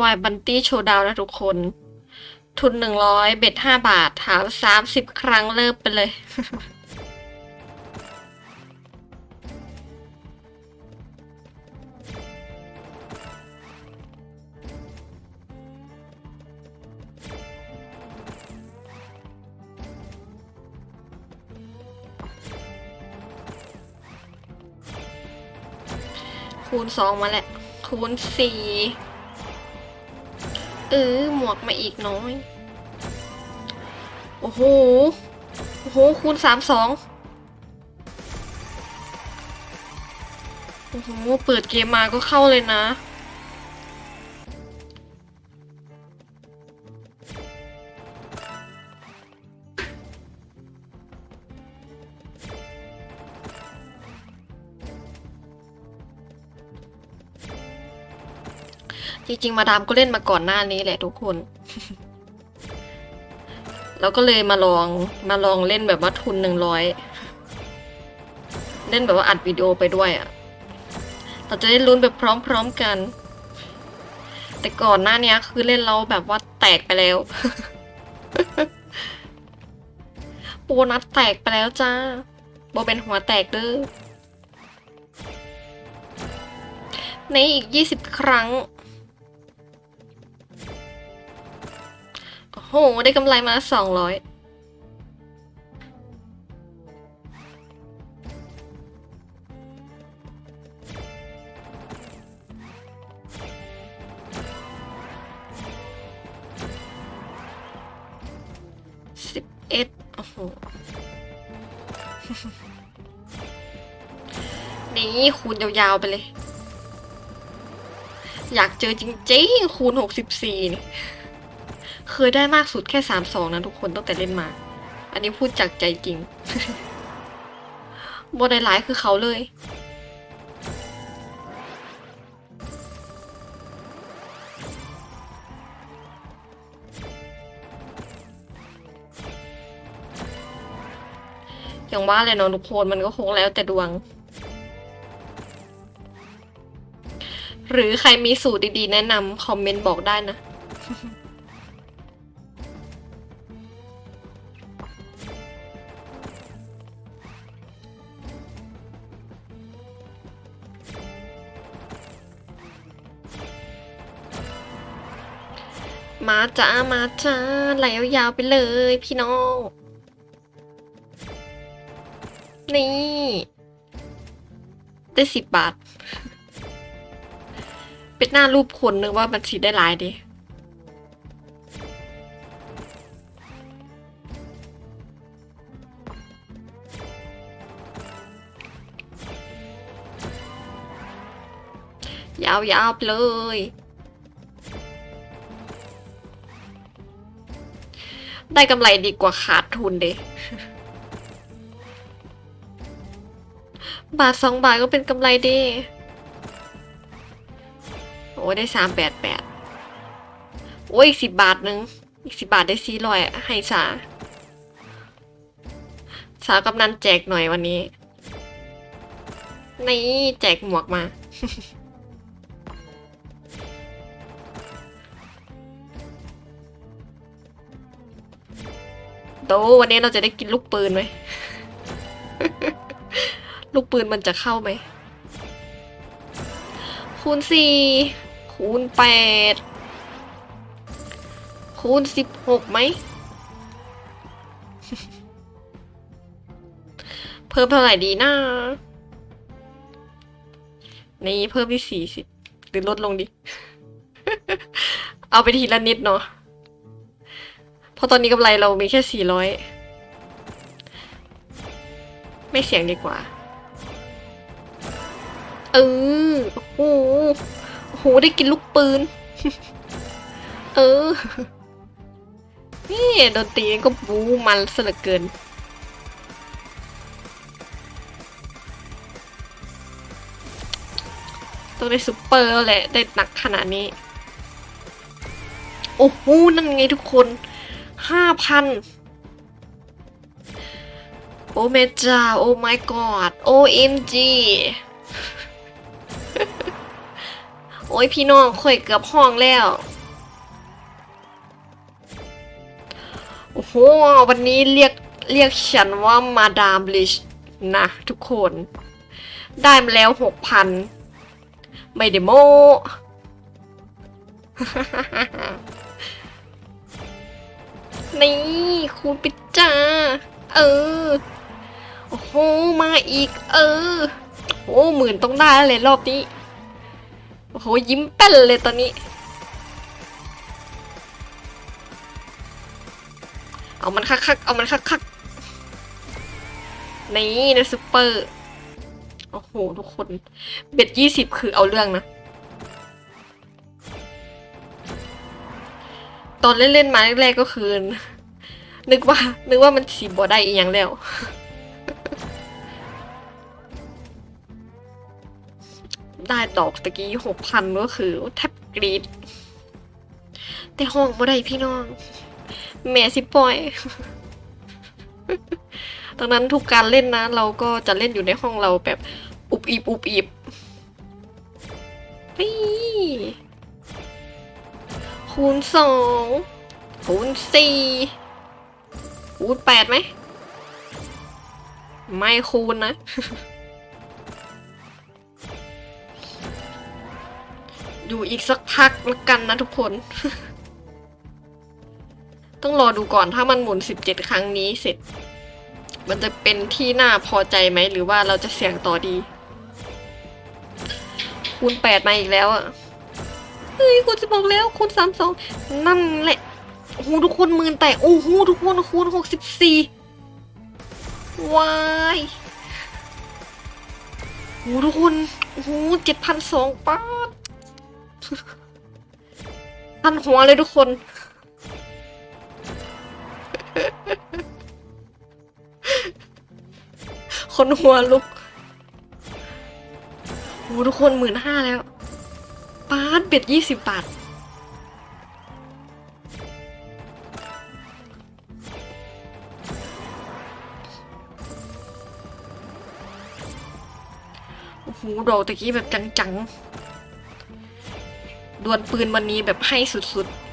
วายบันตี้โชว์ดาวนะทุกคน ทุนหนึ่งร้อยเบ็ดห้าบาท ถามสามสิบครั้งเลิกไปเลย คูณสองมาแหละคูณสี่ เออหมวกมาอีกน้อย โอ้โห โอ้โห คูณสามสองโอ้โห เปิดเกมมาก็เข้าเลยนะ จริงๆ มาดามก็เล่นมาก่อนหน้านี้แหละทุกคนแล้วก็เลยมาลองมาลองเล่นแบบว่าทุนหนึ่งร้อยเล่นแบบว่าอัดวิดีโอไปด้วยอะ่ะ เราจะได้ลุ้นแบบพร้อมๆกัน แต่ก่อนหน้านี้คือเล่นเราแบบว่าแตกไปแล้วโบนัสแตกไปแล้วจ้าโบเป็นหัวแตกเด้อในอีกยี่สิบครั้ง โอ้โห ได้กำไรมาสองร้อยสิบเอ็ดโอ้โห นี่คูณยาวๆไปเลย อยากเจอจริงๆคูณหกสิบสี่นี่ เคยได้มากสุดแค่สามสองนะทุกคนตั้งแต่เล่นมา อันนี้พูดจากใจจริงบนหลายคือเขาเลย อย่างว่าเลยเนาะทุกคนมันก็คงแล้วแต่ดวง หรือใครมีสูตรดีๆ แนะนำคอมเมนต์บอกได้นะ มาจ้ามาจ้าไหลยาวๆไปเลยพี่น้องนี่ ได้สิบบาท เป็นหน้ารูปคนนึกว่ามันสีได้หลายดิยาวๆไปเลย ได้กำไรดีกว่าขาดทุนเดบาทสองบาทก็เป็นกำไรดี โอ้ได้สามแปดแปดโอ้ยอีกสิบบาทหนึ่งอีกสิบบาทได้สี่ร้อยให้สา สาวกำนันแจกหน่อยวันนี้ นี่แจกหมวกมา โตวันนี้เราจะได้กินลูกปืนไหม ลูกปืนมันจะเข้าไหม คูณสี่คูณแปดคูณสิบหกไหม เพิ่มเท่าไหร่ดีนะนี่เพิ่มที่สี่สิบหรือลดลงดิ เอาไปทีละนิดเนาะ เพราะตอนนี้กำไรเรามีแค่สี่ร้อยไม่เสี่ยงดีกว่า เออโอ้โหโอ้โหได้กินลูกปืน เออ นี่ดนตรีก็บูมันสเลือเกิน ต้องได้ซุปเปอร์แล้วแหละ ได้หนักขนาดนี้ โอ้โห นั่นไงทุกคน ห้าพันโอเมจ้าโอ my god OMG โอ้ยพี่น้องข่อยเกือบห้องแล้ว โอ้โห วันนี้เรียกเรียกฉันว่ามาดามลิชนะทุกคน ได้มาแล้วหกพันไม่ได้โม นี่คูณปิจ้า เออ โอ้โห มาอีก เออ โอ้หมื่นต้องได้เลยรอบนี้ โอ้โห ยิ้มแป้นเลยตอนนี้ เอามันคักๆ เอามันคักๆ นี่นะซุปเปอร์ โอ้โห ทุกคน เบ็ดยี่สิบคือเอาเรื่องนะ ตอนเล่นๆมาแรกๆก็คือ นึกว่า นึกว่ามันสีบอได้อีกอย่างแล้ว ได้ดอกตะกี้หกพันก็คือแทบกรีดแต่ห้องบ่ได้พี่น้อง แม่สิปล่อยดังนั้นทุกการเล่นนะ เราก็จะเล่นอยู่ในห้องเราแบบอุบอิบอุบอิบนี่ คูณสองคูณสี่คูณแปดไหม ไม่คูณนะ อยู่อีกสักพักละกันนะทุกคน ต้องรอดูก่อนถ้ามันหมุน17ครั้งนี้เสร็จ มันจะเป็นที่น่าพอใจไหม หรือว่าเราจะเสี่ยงต่อดี คูณ8มาอีกแล้วอะ เฮ้ยคูณจะบอกแล้วคูณ32นั่นแหละโอ้โหทุกคนหมื่นแต่โอ้โหทุกคนคูณ64วายโอ้โหทุกคนโอ้โห7,200ป้าดทันหัวเลยทุกคนคนหัวลุกโอ้ทุกคนหมื่นห้าแล้ว ปาดเบ็ดยี่สิบบาท โอ้โหดอกตะกี้แบบจังๆ ดวลปืนวันนี้แบบให้สุดๆ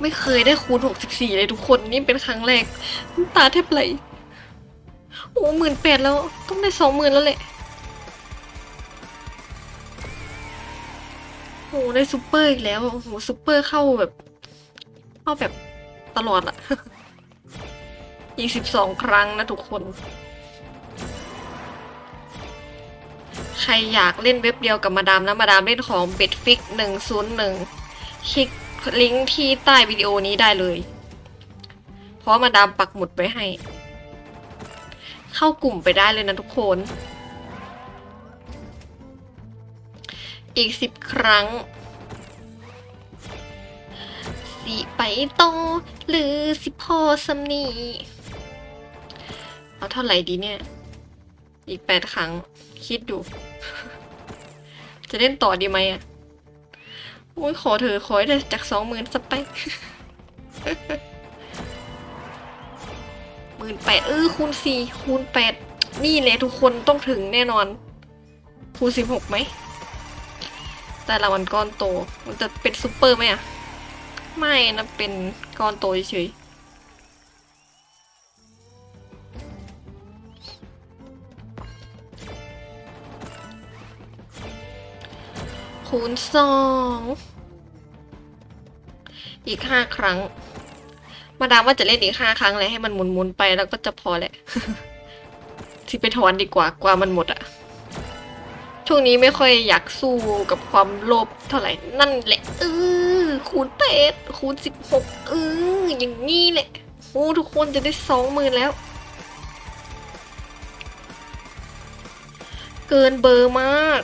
ไม่เคยได้คูณ 64 เลยทุกคน นี่เป็นครั้งแรกตาแทบไหลโอ้หมื่นแปดแล้ว ต้องได้สองหมื่นแล้วแหละ โอ้ได้ซูเปอร์อีกแล้วโอ้โหซูเปอร์เข้าแบบเข้าแบบตลอดอะอีกสิบสองครั้งนะทุกคน ใครอยากเล่นเว็บเดียวกับมาดามนะมาดามเล่นของเบ็ดฟิกหนึ่งศูนย์หนึ่งคลิกลิงก์ที่ใต้วิดีโอนี้ได้เลย เพราะมาดามปักหมุดไว้ให้ เข้ากลุ่มไปได้เลยนะทุกคน อีกสิบครั้ง สิไปต่อหรือสิพอสำนีเอาเท่าไหร่ดีเนี่ย อีกแปดครั้ง คิดอยู่ จะเล่นต่อดีไหมอะโอ้ยขอเธอขอให้ได้จากสองหมื่นสักไปหมื่นแปดเออคูณสี่คูณแปดนี่แหละทุกคนต้องถึงแน่นอนคูณสิบหกไหม แต่ละวันก้อนโต มันจะเป็นซูเปอร์ไหมอะ ไม่นะเป็นก้อนโตเฉยๆคูณสอง อีกห้าครั้ง มาดามว่าจะเล่นอีกห้าครั้งเลยให้มันหมุนๆไปแล้วก็จะพอแหละ ที่ไปถอนดีกว่ากว่ามันหมดอะ ช่วงนี้ไม่ค่อยอยากสู้กับความโลภเท่าไหร่นั่นแหละเออคูณแปดคูณสิบหกเอออย่างนี้แหละโอ้ทุกคนจะได้สองหมื่นแล้ว เกินเบอร์มาก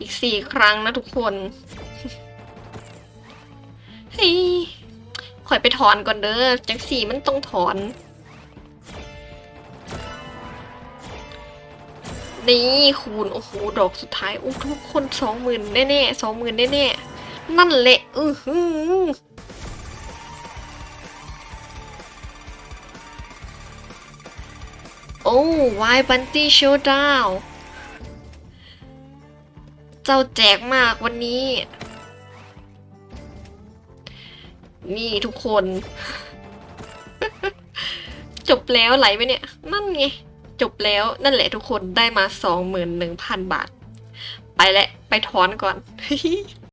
อีกสี่ครั้งนะทุกคนเฮ้ย ขอยไปถอนก่อนเด้อจังสี่มันต้องถอน นี่คูณโอ้โหดอกสุดท้ายโอ้ทุกคนสองหมื่นแน่ๆสองหมื่นแน่ๆนั่นแหละอือหือโอ้วายบันตี้โชว์ดาว เจ้าแจกมากวันนี้ นี่ทุกคน จบแล้วไหลไปเนี่ย นั่นไง จบแล้วนั่นแหละทุกคนได้มาสองหมื่นหนึ่งพันบาท ไปและ ไปถอนก่อน